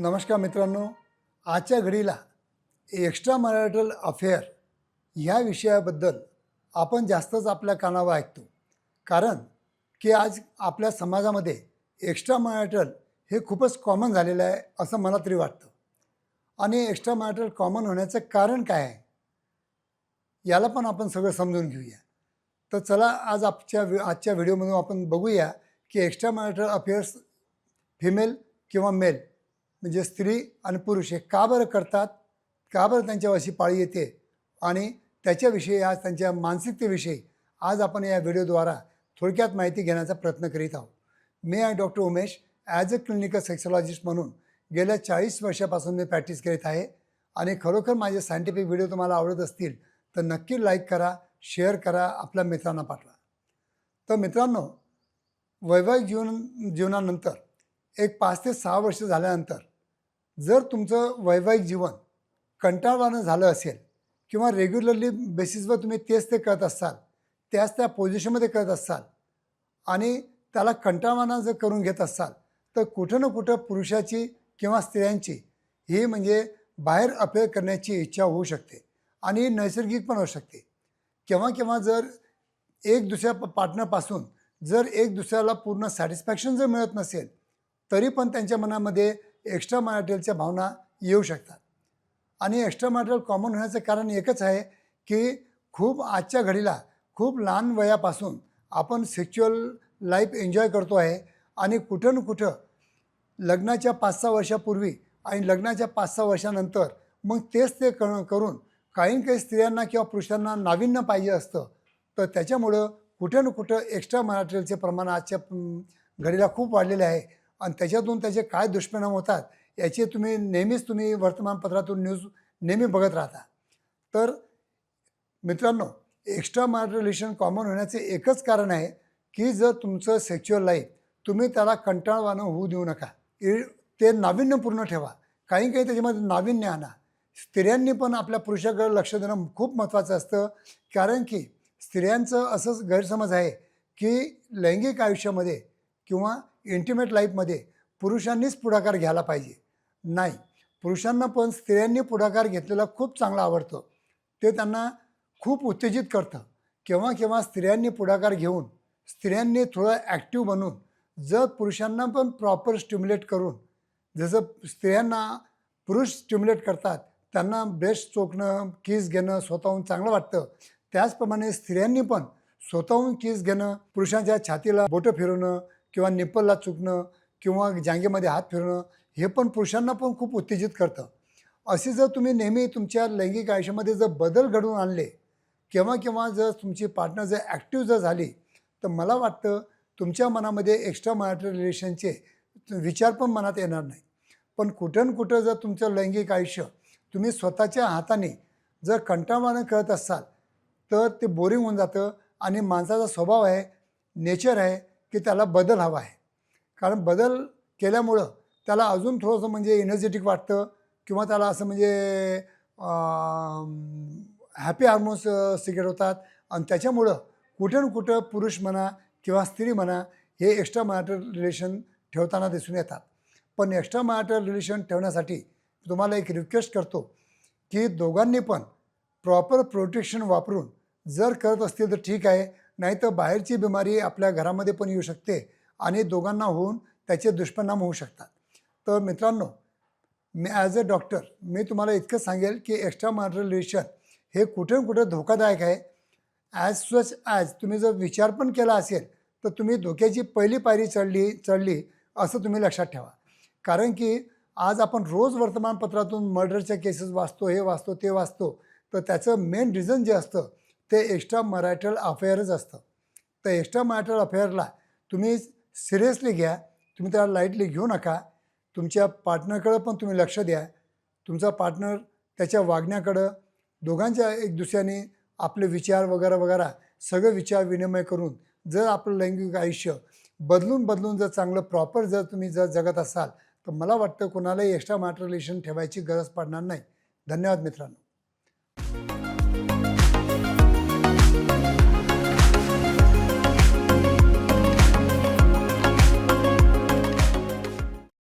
नमस्कार मित्रांनो आजच्या घडीला एक्स्ट्रा मॅरिटल अफेअर ह्या विषयाबद्दल आपण जास्तच आपल्या कानावर ऐकतो. कारण की आज आपल्या समाजामध्ये एक्स्ट्रा मॅरिटल हे खूपच कॉमन झालेलं आहे असं मला तरी वाटतं. आणि एक्स्ट्रा मॅरिटल कॉमन होण्याचं कारण काय आहे? याला पण आपण सगळं समजून घेऊया. तर चला आज आजच्या आजच्या व्हिडिओमधून आपण बघूया की एक्स्ट्रा मॅरिटल अफेअर्स फिमेल किंवा मेल म्हणजे स्त्री आणि पुरुष हे का बरं करतात? का बरं त्यांच्यावर अशी पाळी येते? आणि त्याच्याविषयी आज त्यांच्या मानसिकतेविषयी आज आपण या व्हिडिओद्वारा थोडक्यात माहिती घेण्याचा प्रयत्न करीत आहोत. मी आहे doctor Umesh as a clinical sexologist म्हणून गेल्या चाळीस वर्षापासून मी प्रॅक्टिस करीत आहे. आणि खरोखर माझे सायंटिफिक व्हिडिओ तुम्हाला आवडत असतील तर नक्की लाईक करा शेअर करा आपल्या मित्रांना पाठवा. तर मित्रांनो वैवाहिक जीवन जीवनानंतर एक पाच ते सहा वर्ष झाल्यानंतर जर तुमचं वैवाहिक जीवन कंटाळवाणं झालं असेल किंवा रेग्युलरली बेसिसवर तुम्ही तेच ते करत असाल त्याच त्या पोझिशनमध्ये करत असाल आणि त्याला कंटाळवाणा जर करून घेत असाल तर कुठं ना कुठं पुरुषाची किंवा स्त्रियांची ही म्हणजे बाहेर अपेअर करण्याची इच्छा होऊ शकते आणि नैसर्गिक पण होऊ शकते. केव्हा केव्हा जर एक दुसऱ्या पार्टनरपासून जर एक दुसऱ्याला पूर्ण सॅटिस्फॅक्शन जर मिळत नसेल तरी पण त्यांच्या मनामध्ये एक्स्ट्रा मॅरिटलच्या भावना येऊ शकतात. आणि एक्स्ट्रा मॅरिटल कॉमन होण्याचं कारण एकच आहे की खूप आजच्या घडीला खूप लहान वयापासून आपण सेक्च्युअल लाईफ एन्जॉय करतो आहे आणि कुठं न कुठं लग्नाच्या पाच सहा वर्षापूर्वी आणि लग्नाच्या पाच सहा वर्षानंतर मग तेच ते क करून काही काही स्त्रियांना किंवा पुरुषांना नाविन्य पाहिजे असतं. तर त्याच्यामुळं कुठं ना कुठं एक्स्ट्रा मॅरिटलचे प्रमाण आजच्या घडीला खूप वाढलेले आहे. आणि त्याच्यातून त्याचे काय दुष्परिणाम होतात याचे तुम्ही नेहमीच तुम्ही वर्तमानपत्रातून न्यूज नेहमी बघत राहता. तर मित्रांनो एक्स्ट्रा मॅरिटल रिलेशन कॉमन होण्याचे एकच कारण आहे की जर तुमचं सेक्च्युअल लाईफ तुम्ही त्याला कंटाळवाणं होऊ देऊ नका. ते नाविन्यपूर्ण ठेवा. काही काही त्याच्यामध्ये नाविन्य आणा. स्त्रियांनी पण आपल्या पुरुषाकडे लक्ष देणं खूप महत्त्वाचं असतं. कारण की स्त्रियांचं असंच गैरसमज आहे की लैंगिक आयुष्यामध्ये किंवा इंटिमेट लाईफमध्ये पुरुषांनीच पुढाकार घ्यायला पाहिजे. नाही पुरुषांना पण स्त्रियांनी पुढाकार घेतलेला खूप चांगला आवडतं. ते त्यांना खूप उत्तेजित करतं. केव्हा केव्हा स्त्रियांनी पुढाकार घेऊन स्त्रियांनी थोडं ॲक्टिव्ह बनून जर पुरुषांना पण प्रॉपर स्टिम्युलेट करून जसं स्त्रियांना पुरुष स्टिम्युलेट करतात त्यांना ब्रेस्ट चोखणं किस घेणं स्वतःहून चांगलं वाटतं. त्याचप्रमाणे स्त्रियांनी पण स्वतःहून किस घेणं पुरुषांच्या छातीला बोटं फिरवणं किंवा निप्पलला चुकणं किंवा जांगेमध्ये हात फिरणं हे पण पुरुषांना पण खूप उत्तेजित करतं. असे जर तुम्ही नेहमी तुमच्या लैंगिक आयुष्यामध्ये जर बदल घडवून आणले केव्हा केव्हा जर तुमची पार्टनर जर ॲक्टिव्ह जर झाली तर मला वाटतं तुमच्या मनामध्ये एक्स्ट्रा मॅरिटल रिलेशनचे विचार पण मनात येणार नाही. पण कुठं न कुठं जर तुमचं लैंगिक आयुष्य तुम्ही स्वतःच्या हाताने जर कंटाळवाणं करत असाल तर ते बोरिंग होऊन जातं आणि माणसाचा स्वभाव आहे नेचर आहे की त्याला बदल हवा आहे. कारण बदल केल्यामुळं त्याला अजून थोडंसं म्हणजे एनर्जेटिक वाटतं किंवा त्याला असं म्हणजे हॅपी हार्मोन्स सिगरेट होतात. आणि त्याच्यामुळं कुठं ना कुठं पुरुष म्हणा किंवा स्त्री म्हणा हे एक्स्ट्रा मॅरिटल रिलेशन ठेवताना दिसून येतात. पण एक्स्ट्रा मॅरिटल रिलेशन ठेवण्यासाठी तुम्हाला एक रिक्वेस्ट करतो की दोघांनी पण प्रॉपर प्रोटेक्शन वापरून जर करत असतील तर ठीक आहे. नाही तर बाहेरची बिमारी आपल्या घरामध्ये पण येऊ शकते आणि दोघांना होऊन त्याचे दुष्परिणाम होऊ शकतात. तर मित्रांनो मी ॲज अ डॉक्टर मी तुम्हाला इतकं सांगेल की एक्स्ट्रा मॅरिटल रिलेशन हे कुठे कुठं धोकादायक आहे. ॲज सच ॲज तुम्ही जर विचार पण केला असेल तर तुम्ही धोक्याची पहिली पायरी चढली चढली असं तुम्ही लक्षात ठेवा. कारण की आज आपण रोज वर्तमानपत्रातून मर्डरच्या केसेस वाचतो हे वाचतो ते वाचतो. तर त्याचं मेन रिझन जे असतं ते एक्स्ट्रा मॅरिटल अफेअरच असतं. तर एक्स्ट्रा मॅरिटल अफेअरला तुम्ही सिरियसली घ्या तुम्ही त्याला लाईटली घेऊ नका. तुमच्या पार्टनरकडं पण तुम्ही लक्ष द्या. तुमचा पार्टनर त्याच्या वागण्याकडं दोघांच्या एक दुसऱ्याने आपले विचार वगैरे वगैरे सगळं विचार विनिमय करून जर आपलं लैंगिक आयुष्य बदलून बदलून जर चांगलं प्रॉपर जर तुम्ही जर जगत असाल तर मला वाटतं कोणालाही एक्स्ट्रा मॅटर रिलेशन ठेवायची गरज पडणार नाही. धन्यवाद मित्रांनो.